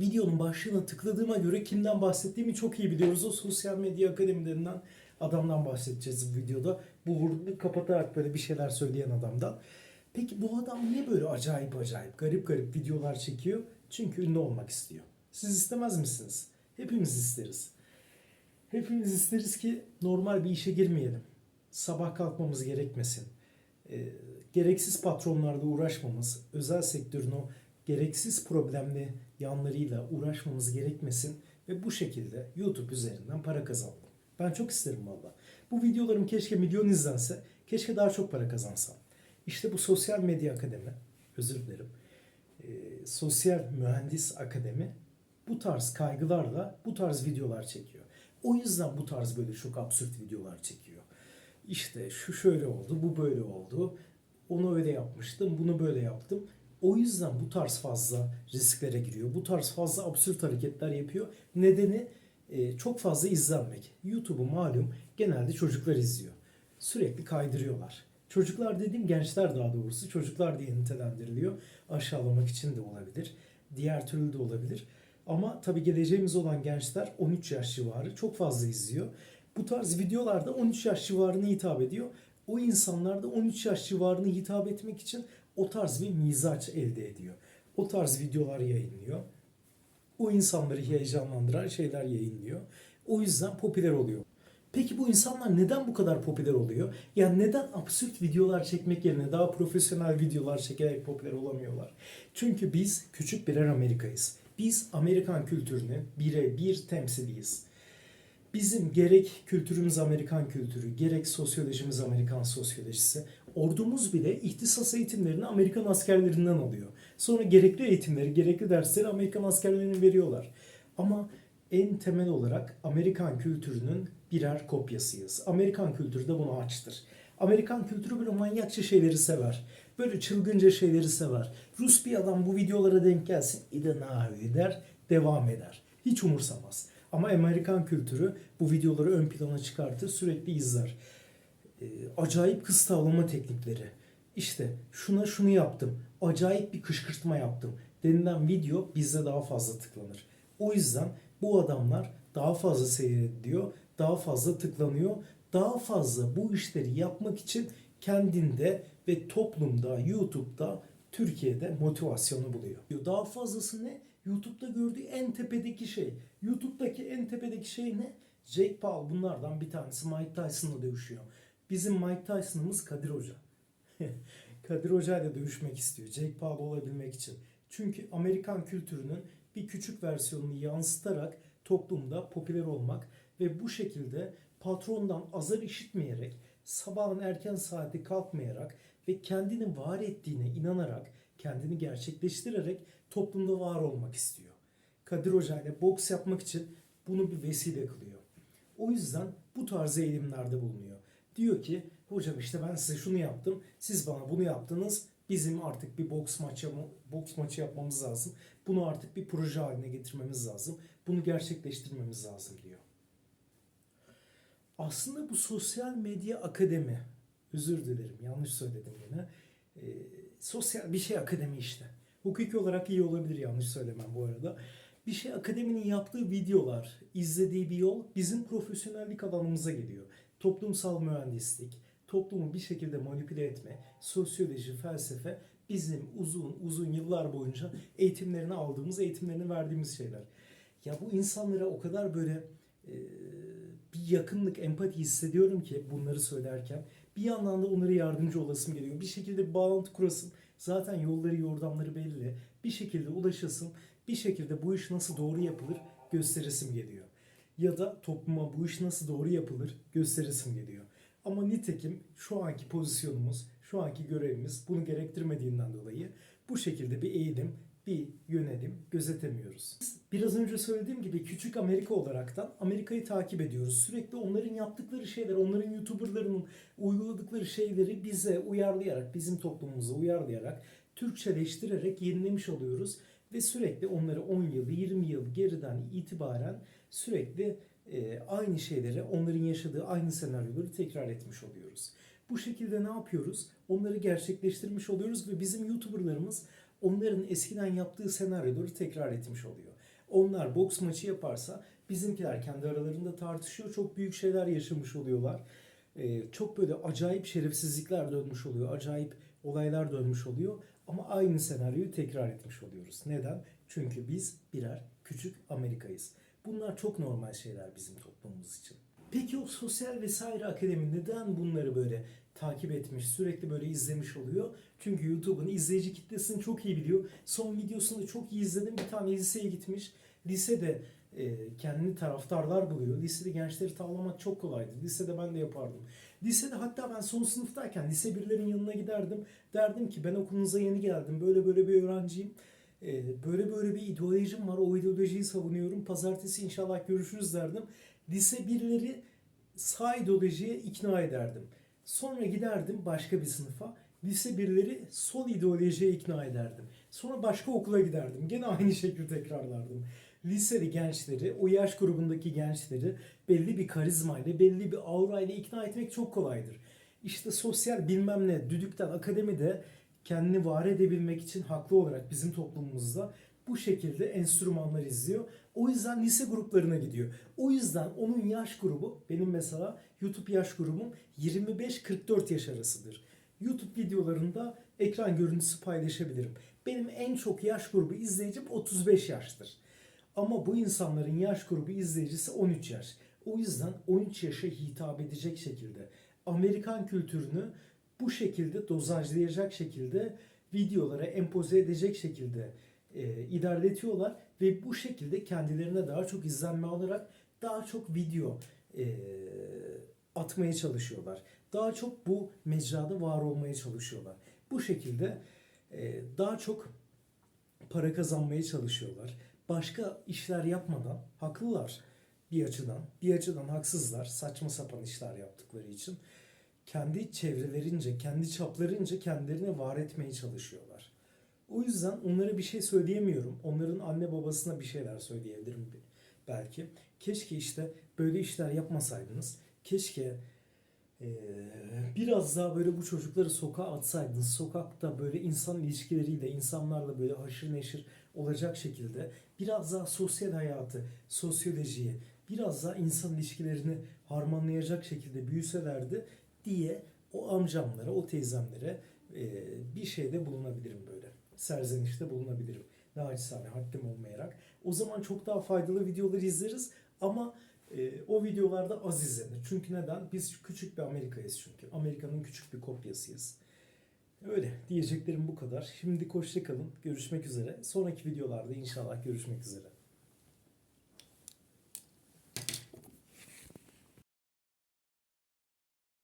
Videonun başlığına tıkladığıma göre kimden bahsettiğimi çok iyi biliyoruz. O sosyal medya akademilerinden adamdan bahsedeceğiz bu videoda. Bu vurgu kapatarak böyle bir şeyler söyleyen adamdan. Peki bu adam niye böyle acayip acayip, garip garip videolar çekiyor? Çünkü ünlü olmak istiyor. Siz istemez misiniz? Hepimiz isteriz. Hepimiz isteriz ki normal bir işe girmeyelim. Sabah kalkmamız gerekmesin. Ee, gereksiz patronlarla uğraşmamız, özel sektörün o gereksiz problemli yanlarıyla uğraşmamız gerekmesin ve bu şekilde YouTube üzerinden para kazanalım. Ben çok isterim valla. Bu videolarım keşke milyon izlense, keşke daha çok para kazansam. İşte bu Sosyal Medya Akademi, özür dilerim, Ee, Sosyal Mühendis Akademi bu tarz kaygılarla bu tarz videolar çekiyor. O yüzden bu tarz böyle çok absürt videolar çekiyor. İşte şu şöyle oldu, bu böyle oldu. Onu öyle yapmıştım, bunu böyle yaptım. O yüzden bu tarz fazla risklere giriyor. Bu tarz fazla absürt hareketler yapıyor. Nedeni e, çok fazla izlenmek. YouTube'u malum genelde çocuklar izliyor. Sürekli kaydırıyorlar. Çocuklar dediğim gençler daha doğrusu. Çocuklar diye nitelendiriliyor. Aşağılamak için de olabilir. Diğer türlü de olabilir. Ama tabii geleceğimiz olan gençler 13 yaş civarı çok fazla izliyor. Bu tarz videolarda 13 yaş civarına hitap ediyor. O insanlar da 13 yaş civarına hitap etmek için o tarz bir mizaç elde ediyor. O tarz videolar yayınlıyor. O insanları heyecanlandıran şeyler yayınlıyor. O yüzden popüler oluyor. Peki bu insanlar neden bu kadar popüler oluyor? Yani neden absürt videolar çekmek yerine daha profesyonel videolar çekerek popüler olamıyorlar? Çünkü biz küçük birer Amerika'yız. Biz Amerikan kültürünün birebir temsiliyiz. Bizim gerek kültürümüz Amerikan kültürü, gerek sosyolojimiz Amerikan sosyolojisi, ordumuz bile ihtisas eğitimlerini Amerikan askerlerinden alıyor. Sonra gerekli eğitimleri, gerekli dersleri Amerikan askerlerine veriyorlar. Ama en temel olarak Amerikan kültürünün birer kopyasıyız. Amerikan kültürü de buna açtır. Amerikan kültürü böyle manyakça şeyleri sever. Böyle çılgınca şeyleri sever. Rus bir adam bu videolara denk gelsin. İde ne der, devam eder. Hiç umursamaz. Ama Amerikan kültürü bu videoları ön plana çıkartır, sürekli izler. Ee, acayip kız tavlama teknikleri. İşte şuna şunu yaptım, acayip bir kışkırtma yaptım denilen video bizde daha fazla tıklanır. O yüzden bu adamlar daha fazla seyrediliyor, daha fazla tıklanıyor, daha fazla bu işleri yapmak için kendinde ve toplumda, YouTube'da, Türkiye'de motivasyonu buluyor. Daha fazlası ne? YouTube'da gördüğü en tepedeki şey. YouTube'daki en tepedeki şey ne? Jake Paul bunlardan bir tanesi Mike Tyson'la dövüşüyor. Bizim Mike Tyson'ımız Kadir Hoca. Kadir Hoca ile dövüşmek istiyor. Jake Paul olabilmek için. Çünkü Amerikan kültürünün bir küçük versiyonunu yansıtarak toplumda popüler olmak ve bu şekilde patrondan azar işitmeyerek, sabahın erken saati kalkmayarak ve kendini var ettiğine inanarak, kendini gerçekleştirerek toplumda var olmak istiyor. Kadir Hoca ile boks yapmak için bunu bir vesile kılıyor. O yüzden bu tarz eğilimlerde bulunuyor. Diyor ki hocam işte ben size şunu yaptım, siz bana bunu yaptınız. Bizim artık bir boks maçı boks maçı yapmamız lazım. Bunu artık bir proje haline getirmemiz lazım. Bunu gerçekleştirmemiz lazım diyor. Aslında bu sosyal medya akademi, özür dilerim yanlış söyledim yine. Ee, sosyal bir şey akademi işte. Hukuki olarak iyi olabilir yanlış söylemem bu arada. Bir şey akademinin yaptığı videolar, izlediği bir yol bizim profesyonellik alanımıza geliyor. Toplumsal mühendislik, toplumu bir şekilde manipüle etme, sosyoloji, felsefe bizim uzun uzun yıllar boyunca eğitimlerini aldığımız, eğitimlerini verdiğimiz şeyler. Ya bu insanlara o kadar böyle e, bir yakınlık, empati hissediyorum ki bunları söylerken. Bir yandan da onlara yardımcı olasım geliyor. Bir şekilde bağlantı kurasım. Zaten yolları, yordamları belli. Bir şekilde ulaşasım. Bir şekilde bu iş nasıl doğru yapılır gösteresim geliyor. Ya da topluma bu iş nasıl doğru yapılır gösteresim geliyor. Ama nitekim şu anki pozisyonumuz, şu anki görevimiz bunu gerektirmediğinden dolayı bu şekilde bir eğilim, bir yönelim gözetemiyoruz. Biraz önce söylediğim gibi küçük Amerika olaraktan Amerika'yı takip ediyoruz. Sürekli onların yaptıkları şeyler, onların YouTuber'larının uyguladıkları şeyleri bize uyarlayarak, bizim toplumumuza uyarlayarak, Türkçeleştirerek yenilemiş oluyoruz. Ve sürekli onları 10 yıl, 20 yıl geriden itibaren sürekli e, aynı şeyleri, onların yaşadığı aynı senaryoları tekrar etmiş oluyoruz. Bu şekilde ne yapıyoruz? Onları gerçekleştirmiş oluyoruz ve bizim YouTuber'larımız onların eskiden yaptığı senaryoları tekrar etmiş oluyor. Onlar boks maçı yaparsa bizimkiler kendi aralarında tartışıyor. Çok büyük şeyler yaşamış oluyorlar. Ee, çok böyle acayip şerefsizlikler dönmüş oluyor. Acayip olaylar dönmüş oluyor. Ama aynı senaryoyu tekrar etmiş oluyoruz. Neden? Çünkü biz birer küçük Amerika'yız. Bunlar çok normal şeyler bizim toplumumuz için. Peki o sosyal vesaire akademi neden bunları böyle takip etmiş, sürekli böyle izlemiş oluyor? Çünkü YouTube'un izleyici kitlesini çok iyi biliyor. Son videosunu çok iyi izledim. Bir tane liseye gitmiş. Lisede e, kendini taraftarlar buluyor. Lisede gençleri tavlamak çok kolaydı. Lisede ben de yapardım. Lisede hatta ben son sınıftayken lise birlerin yanına giderdim. Derdim ki ben okulunuza yeni geldim. Böyle böyle bir öğrenciyim. E, böyle böyle bir ideolojim var. O ideolojiyi savunuyorum. Pazartesi inşallah görüşürüz derdim. Lise birleri sağ ideolojiye ikna ederdim. Sonra giderdim başka bir sınıfa. Lise birleri sol ideolojiye ikna ederdim. Sonra başka okula giderdim. Gene aynı şekilde tekrarlardım. Liseli gençleri, o yaş grubundaki gençleri belli bir karizmayla, belli bir aurayla ikna etmek çok kolaydır. İşte sosyal bilmem ne, düdükten, akademide kendini var edebilmek için haklı olarak bizim toplumumuzda bu şekilde enstrümanlar izliyor. O yüzden lise gruplarına gidiyor. O yüzden onun yaş grubu, benim mesela YouTube yaş grubum 25-44 yaş arasıdır. YouTube videolarında ekran görüntüsü paylaşabilirim. Benim en çok yaş grubu izleyicim 35 yaştır. Ama bu insanların yaş grubu izleyicisi 13 yaş. O yüzden 13 yaşa hitap edecek şekilde Amerikan kültürünü bu şekilde dozajlayacak şekilde videolara empoze edecek şekilde e, ilerletiyorlar ve bu şekilde kendilerine daha çok izlenme alarak daha çok video e, atmaya çalışıyorlar. Daha çok bu mecrada var olmaya çalışıyorlar. Bu şekilde e, daha çok para kazanmaya çalışıyorlar. Başka işler yapmadan haklılar bir açıdan. Bir açıdan haksızlar saçma sapan işler yaptıkları için. Kendi çevrelerince, kendi çaplarınca kendilerini var etmeye çalışıyorlar. O yüzden onlara bir şey söyleyemiyorum. Onların anne babasına bir şeyler söyleyebilirim belki. Keşke işte böyle işler yapmasaydınız. Keşke biraz daha böyle bu çocukları sokağa atsaydınız. Sokakta böyle insan ilişkileriyle, insanlarla böyle haşır neşir olacak şekilde biraz daha sosyal hayatı, sosyolojiyi, biraz daha insan ilişkilerini harmanlayacak şekilde büyüselerdi diye o amcamlara, o teyzemlere e, bir şeyde bulunabilirim böyle. Serzenişte bulunabilirim. Naçizane haddim olmayarak. O zaman çok daha faydalı videolar izleriz ama e, o videolarda az izlenir. Çünkü neden? Biz küçük bir Amerika'yız çünkü. Amerika'nın küçük bir kopyasıyız. Öyle diyeceklerim bu kadar. Şimdi hoşça kalın. Görüşmek üzere. Sonraki videolarda inşallah görüşmek üzere.